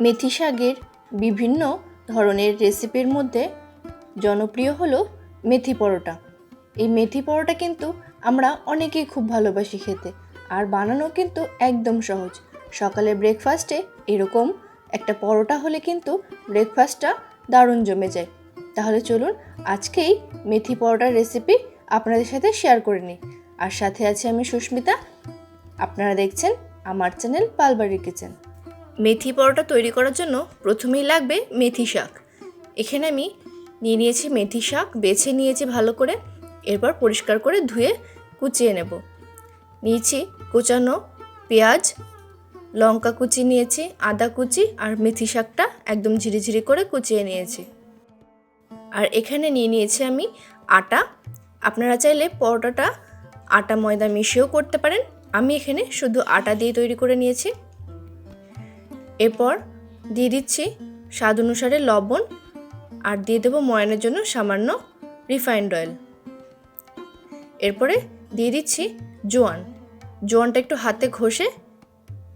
মেথি শাকের বিভিন্ন ধরনের রেসিপির মধ্যে জনপ্রিয় হলো মেথি পরোটা। এই মেথি পরোটা কিন্তু আমরা অনেকেই খুব ভালোবাসি খেতে, আর বানানো কিন্তু একদম সহজ। সকালে ব্রেকফাস্টে এরকম একটা পরোটা হলে কিন্তু ব্রেকফাস্টটা দারুণ জমে যায়। তাহলে চলুন আজকেই মেথি পরোটার রেসিপি আপনাদের সাথে শেয়ার করে নিই। আর সাথে আছে আমি সুস্মিতা। আপনারা দেখছেন আমার চ্যানেল পালবাড়ির কিচেন মেথি পরোটা তৈরি করার জন্য প্রথমেই লাগবে মেথি শাক। এখানে আমি নিয়ে নিয়েছি মেথি শাক, বেছে নিয়েছি ভালো করে। এরপর পরিষ্কার করে ধুয়ে কুচিয়ে নেব। নিয়েছি কুচানো পেঁয়াজ, লঙ্কা কুচি নিয়েছি, আদা কুচি আর মেথি শাকটা একদম ঝিরিঝিরি করে কুচিয়ে নিয়েছি। আর এখানে নিয়ে নিয়েছি আমি আটা। আপনারা চাইলে পরোটাটা আটা ময়দা মিশিয়েও করতে পারেন। আমি এখানে শুধু আটা দিয়ে তৈরি করে নিয়েছি। এরপর দিয়ে দিচ্ছি স্বাদ অনুসারে লবণ আর দিয়ে দেবো ময়নের জন্য সামান্য রিফাইন্ড অয়েল। এরপরে দিয়ে দিচ্ছি জোয়ান। জোয়ানটা একটু হাতে ঘষে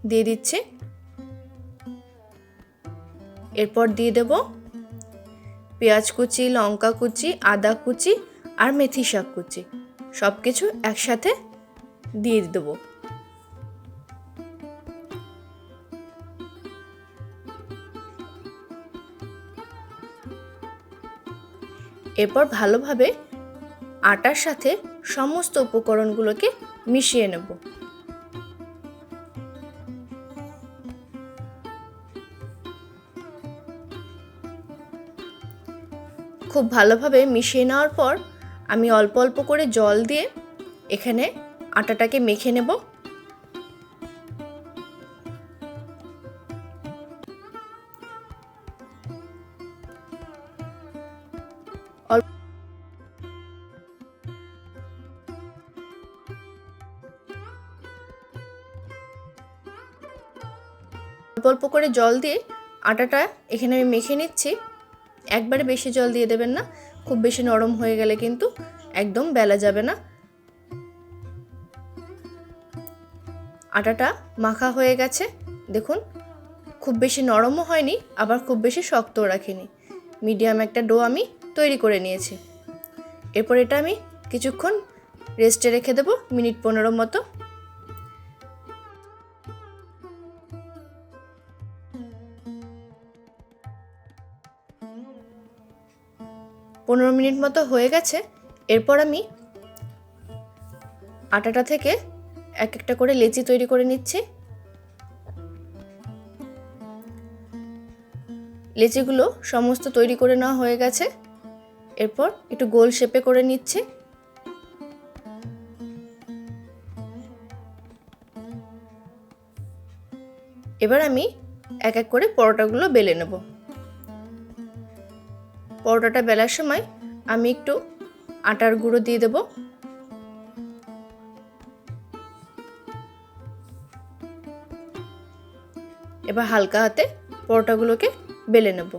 দিয়ে দিচ্ছি। এরপর দিয়ে দেব পেঁয়াজ কুচি, লঙ্কা কুচি, আদা কুচি আর মেথি শাক কুচি। সব কিছু একসাথে দিয়ে দেবো। এরপর ভালোভাবে আটার সাথে সমস্ত উপকরণগুলোকে মিশিয়ে নেব। খুব ভালোভাবে মিশিয়ে নেওয়ার পর আমি অল্প অল্প করে জল দিয়ে এখানে আটাটাকে মেখে নেব। অল্প অল্প করে জল দিয়ে আটাটা এখানে আমি মেখে নিচ্ছি। একবারে বেশি জল দিয়ে দেবেন না, খুব বেশি নরম হয়ে গেলে কিন্তু একদম বেলা যাবে না। আটাটা মাখা হয়ে গেছে, দেখুন, খুব বেশি নরমও হয়নি, আবার খুব বেশি শক্তও রাখিনি। মিডিয়াম একটা ডো আমি তৈরি করে নিয়েছি। এরপর এটা আমি কিছুক্ষণ রেস্টে রেখে দেবো, মিনিট পনেরো মতো। পনেরো মিনিট মতো হয়ে গেছে, এরপর আমি আটাটা থেকে এক একটা করে লেচি তৈরি করে নিচ্ছি। লেচিগুলো সমস্ত তৈরি করে নেওয়া হয়ে গেছে, এরপর একটু গোল শেপে করে নিচ্ছি। এবার আমি এক এক করে পরোটাগুলো বেলে নেব। পরোটাটা বেলার সময় আমি একটু আটার গুঁড়ো দিয়ে দেব। এবার হালকা হাতে পরোটাগুলোকে বেলে নেব।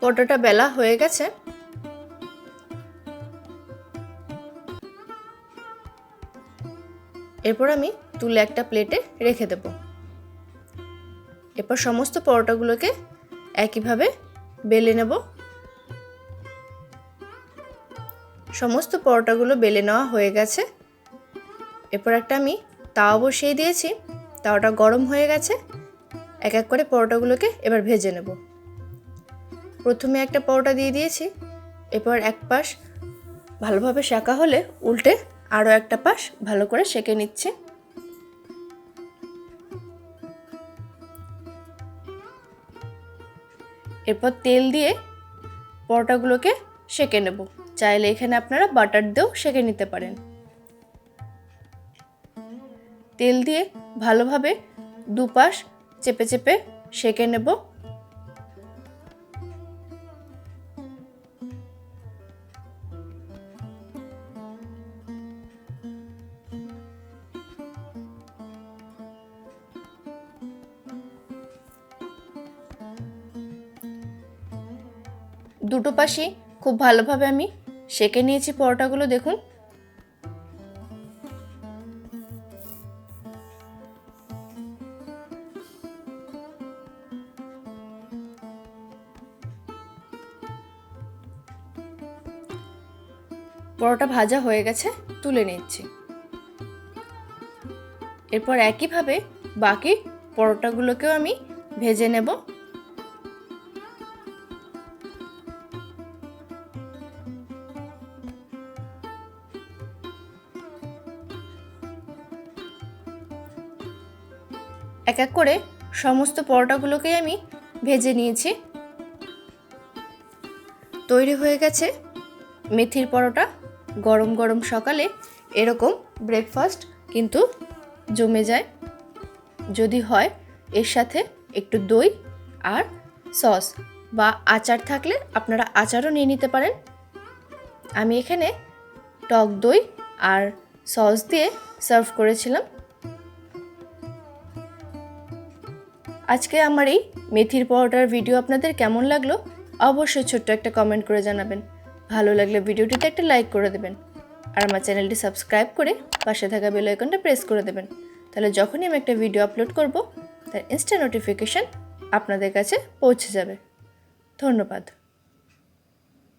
পরোটাটা বেলা হয়ে গেছে। এরপর আমি তুলে একটা প্লেটে রেখে দেব। এরপর সমস্ত পরোটাগুলোকে একইভাবে বেলে নেব। সমস্ত পরোটাগুলো বেলে নেওয়া হয়ে গেছে। এরপর একটা আমি তাওয়া বসিয়ে দিয়েছি। তাওয়াটা গরম হয়ে গেছে। এক এক করে পরোটাগুলোকে এবার ভেজে নেব। প্রথমে একটা পরোটা দিয়ে দিয়েছি, এরপর এক পাশ ভালোভাবে সেঁকা হলে উল্টে আরও একটা পাশ ভালো করে সেঁকে নিচ্ছে। এরপর তেল দিয়ে পরোটাগুলোকে সেঁকে নেব। চাইলে এখানে আপনারা বাটার দিয়েও সেঁকে নিতে পারেন। তেল দিয়ে ভালোভাবে দুপাশ চেপে চেপে সেঁকে নেব। দুটো পাশে খুব ভালোভাবে আমি সেকে নিয়েছি পরোটাগুলো, দেখুন। পরোটা ভাজা হয়ে গেছে, তুলে নিচ্ছি। এরপর একইভাবে বাকি পরোটাগুলোকেও আমি ভেজে নেব। এক এক করে সমস্ত পরোটাগুলোকেই আমি ভেজে নিয়েছি। তৈরি হয়ে গেছে মেথির পরোটা। গরম গরম সকালে এরকম ব্রেকফাস্ট কিন্তু জমে যায়। যদি হয় এর সাথে একটু দই আর সস বা আচার থাকলে আপনারা আচারও নিয়ে নিতে পারেন। আমি এখানে টক দই আর সস দিয়ে সার্ভ করেছিলাম। আজকে আমার এই মেথির পরোটার ভিডিও আপনাদের কেমন লাগল? অবশ্যই ছোট্ট একটা কমেন্ট করে জানাবেন। ভালো লাগলে ভিডিওটিতে একটা লাইক করে দেবেন। আর আমার চ্যানেলটি সাবস্ক্রাইব করে পাশে থাকা বেল আইকনটা প্রেস করে দেবেন। তাহলে যখনই আমি একটা ভিডিও আপলোড করব, তার ইনস্টা নোটিফিকেশান আপনাদের কাছে পৌঁছে যাবে। ধন্যবাদ।